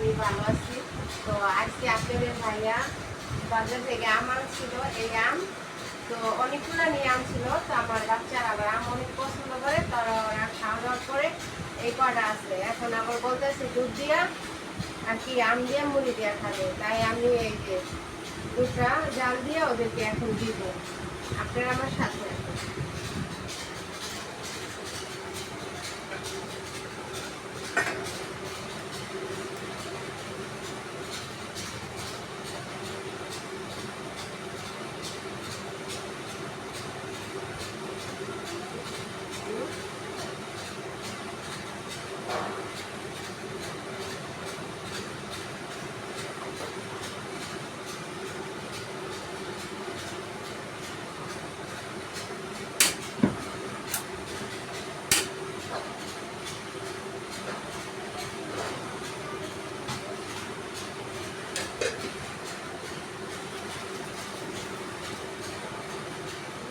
আমি ভালো আছি। তো আজকে আপনাদের ভাইয়া বাজার থেকে আম আনছিল, এই আম। তো অনেকগুলো নিয়ে আম ছিল তো আমার বাচ্চারা আবার আম অনেক পছন্দ করে, তারা ওরা খাওয়া দাওয়া করে এই কটা আছে। এখন আবার বলতেছে দুধ দিয়া আর কি আম দিয়ে, মুড়ি দিয়া খাবে। তাই আমি এই যে দুধটা জাল দিয়ে ওদেরকে এখন দিব। আপনারা আমার সাথে আছেন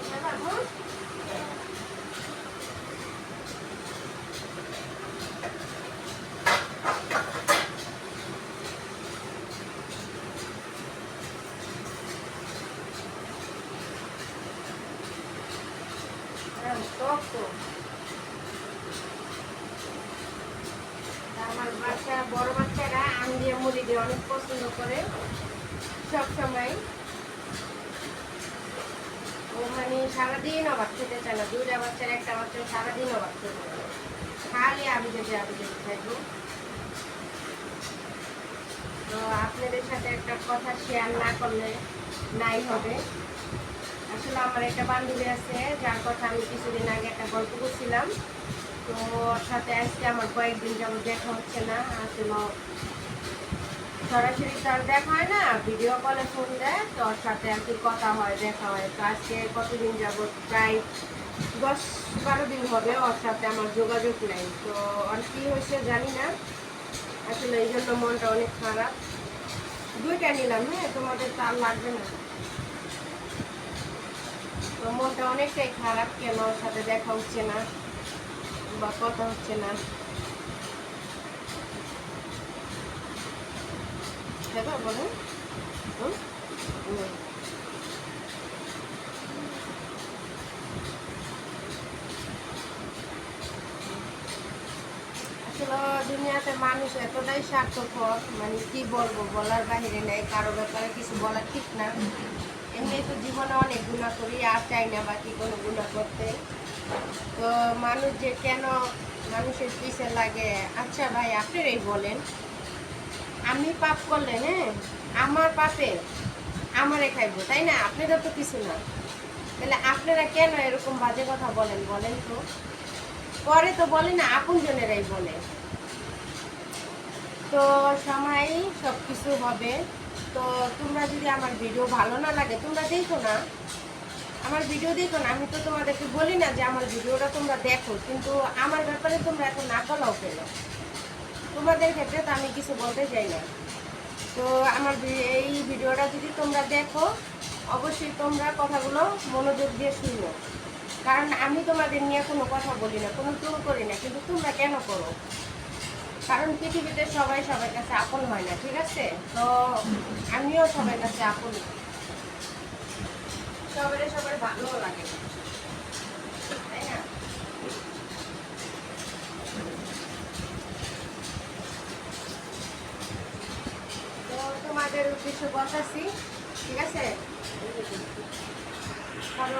হ্যাঁ, টক তো। আমার বাচ্চা বড় বাচ্চারা আম দিয়ে মুড়ি দিয়ে অনেক পছন্দ করে সব সময় ও মানে সারাদিন অবাক খেতে চায় না দুইটা বাচ্চার একটা বাচ্চা সারাদিন অবাক খেতে খালি আবি যেতে আবি যেতে থাকব তো আপনাদের সাথে একটা কথা শেয়ার না করলে নাই হবে। আসলে আমার একটা বান্ধবী আছে, যার কথা আমি কিছুদিন আগে একটা গল্প করছিলাম। তো ওর সাথে আজকে আমার কয়েকদিন যাব দেখা হচ্ছে না, আসলে সরাসরি তো আর দেখা হয় না ভিডিও কলে ফোন দেয়, তো ওর সাথে আর কি কথা হয়, দেখা হয়। তো আজকে কতদিন যাব প্রায় দশ বারো দিন হবে ওর সাথে আমার যোগাযোগ নেই। তো আর কি হয়েছে জানি না। আসলে এই জন্য মনটা অনেক খারাপ। দুইটা নিলাম হ্যাঁ? তোমাদের তার লাগবে না। মনটা অনেকটাই খারাপ কেন ওর সাথে দেখা হচ্ছে না? বা কথা হচ্ছে না? দেখো আসলে দুনিয়াতে মানুষ এতটাই স্বার্থপর মানে কি বলব, বলার বাহিরে নেই, কারও ব্যাপারে কিছু বলা ঠিক না। এমনি তো জীবনে অনেক গুণা করি, আর চাই না বাকি কোনো গুণা করতে। তো মানুষ যে কেন মানুষের পিছে লাগে? আচ্ছা ভাই, আপনারাই বলেন। আমি পাপ করলে হ্যাঁ? আমার পাপে আমারে খাইবো, তাই না? আপনাদের তো কিছু না। তাহলে আপনারা কেন এরকম বাজে কথা বলেন? বলেন তো। পরে তো বলে না আপন জনেরাই বলে। তো সময় সব কিছু হবে। তো তোমরা যদি আমার ভিডিও ভালো না লাগে, তোমরা দেখো না। আমার ভিডিও দেখো না, আমি তো তোমাদেরকে বলি না যে আমার ভিডিওটা তোমরা দেখো, কিন্তু আমার ব্যাপারে তোমরা এখন না বলাও কেন? তোমাদের ক্ষেত্রে তো আমি কিছু বলতে চাই না। তো আমার এই ভিডিওটা যদি তোমরা দেখো, অবশ্যই তোমরা কথাগুলো মনোযোগ দিয়ে শুনো। কারণ আমি তোমাদের নিয়ে কোনো কথা বলি না, কোনো টুল করি না, কিন্তু তোমরা কেন করো কারণ পৃথিবীতে সবাই সবার কাছে আপন হয় না, ঠিক আছে তো আমিও সবার কাছে আপন। সবারে সবার ভালো লাগে। তাই না তো তোমাদের উদ্দেশ্য বলতেছি, ঠিক আছে কারণ